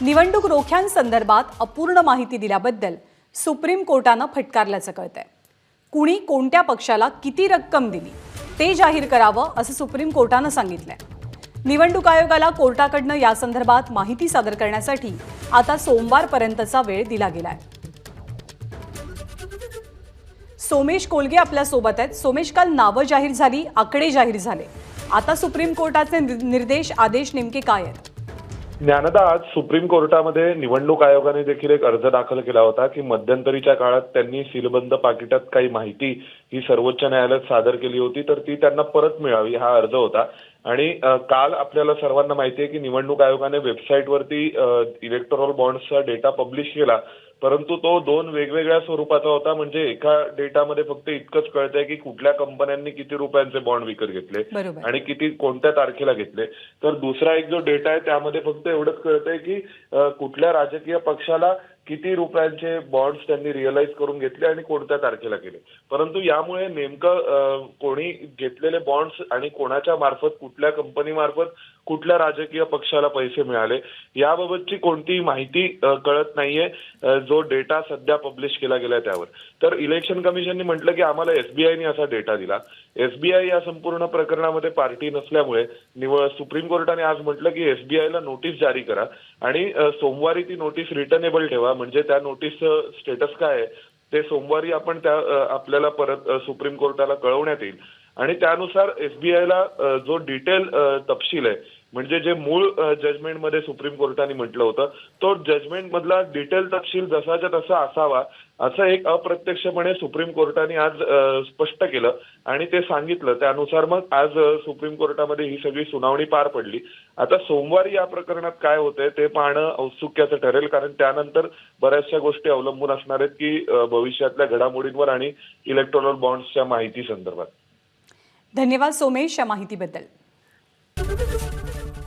निवडणूक रोख्यांसंदर्भात अपूर्ण माहिती दिल्याबद्दल सुप्रीम कोर्टानं फटकारल्याचं कळतंय. कुणी कोणत्या पक्षाला किती रक्कम दिली ते जाहीर करावं असं सुप्रीम कोर्टानं सांगितलंय. निवडणूक आयोगाला कोर्टाकडनं यासंदर्भात माहिती सादर करण्यासाठी आता सोमवारपर्यंतचा वेळ दिला गेलाय. सोमेश कोलगे आपल्यासोबत आहेत. सोमेश काल नावं जाहीर झाली आकडे जाहीर झाले. आता सुप्रीम कोर्टाचे निर्देश आदेश नेमके काय आहेत? ज्ञानदा आज सुप्रीम कोर्टामध्ये निवडणूक आयोगाने देखील एक अर्ज दाखल केला होता की मध्यंतरीच्या काळात त्यांनी सीलबंद पाकिटात काही माहिती ही सर्वोच्च न्यायालयात सादर केली होती तर ती त्यांना परत मिळावी हा अर्ज होता. आणि काल आपल्याला सर्वांना माहिती आहे की निवडणूक आयोगाने वेबसाईटवरती इलेक्ट्रॉल बॉन्ड्सचा डेटा पब्लिश केला. परंतु तो दोन वेगवेगळ्या स्वरूपाचा होता. म्हणजे एका डेटामध्ये फक्त इतकंच कळतंय की कुठल्या कंपन्यांनी किती रुपयांचे बॉन्ड विकत घेतले आणि किती कोणत्या तारखेला घेतले. तर दुसरा एक जो डेटा आहे त्यामध्ये फक्त एवढंच कळतंय की कुठल्या राजकीय पक्षाला किती रुपयांचे बॉन्ड्स त्यांनी रिअलाइज करून घेतले आणि कोणत्या तारखेला केले. परंतु यामुळे नेमकं कोणी घेतलेले बॉन्ड्स आणि कोणाच्या मार्फत कुठल्या कंपनी मार्फत कुठल्या राजकीय पक्षाला पैसे मिळाले याबाबतची कोणतीही माहिती कळत नाहीये. जो डेटा सध्या पब्लिश केला गेलाय त्यावर. तर इलेक्शन कमिशनने म्हटलं की आम्हाला एसबीआयने असा डेटा दिला. एसबीआय या संपूर्ण प्रकरणामध्ये पार्टी नसल्यामुळे निवळ सुप्रीम कोर्टाने आज म्हटलं की एसबीआयला नोटीस जारी करा आणि सोमवारी ती नोटीस रिटर्नेबल ठेवा. म्हणजे त्या नोटीसचं स्टेटस काय आहे ते सोमवारी आपण त्या आपल्याला परत सुप्रीम कोर्टाला कळवण्यात येईल. आणि त्यानुसार एसबीआयला जो डिटेल तपशील आहे म्हणजे जे मूळ जजमेंटमध्ये सुप्रीम कोर्टाने म्हटलं होतं तो जजमेंट मधला डिटेल तपशील जसाच्या तसा असावा असं एक अप्रत्यक्षपणे सुप्रीम कोर्टाने आज स्पष्ट केलं. आणि ते सांगितलं. त्यानुसार मग आज सुप्रीम कोर्टामध्ये ही सगळी सुनावणी पार पडली. आता सोमवारी या प्रकरणात काय होतंय ते पाहणं औत्सुक्याचं ठरेल. कारण त्यानंतर बऱ्याचशा गोष्टी अवलंबून असणार आहेत की भविष्यातल्या घडामोडींवर आणि इलेक्ट्रॉनल बॉन्ड्सच्या माहिती संदर्भात. धन्यवाद सोमेश या माहितीबद्दल.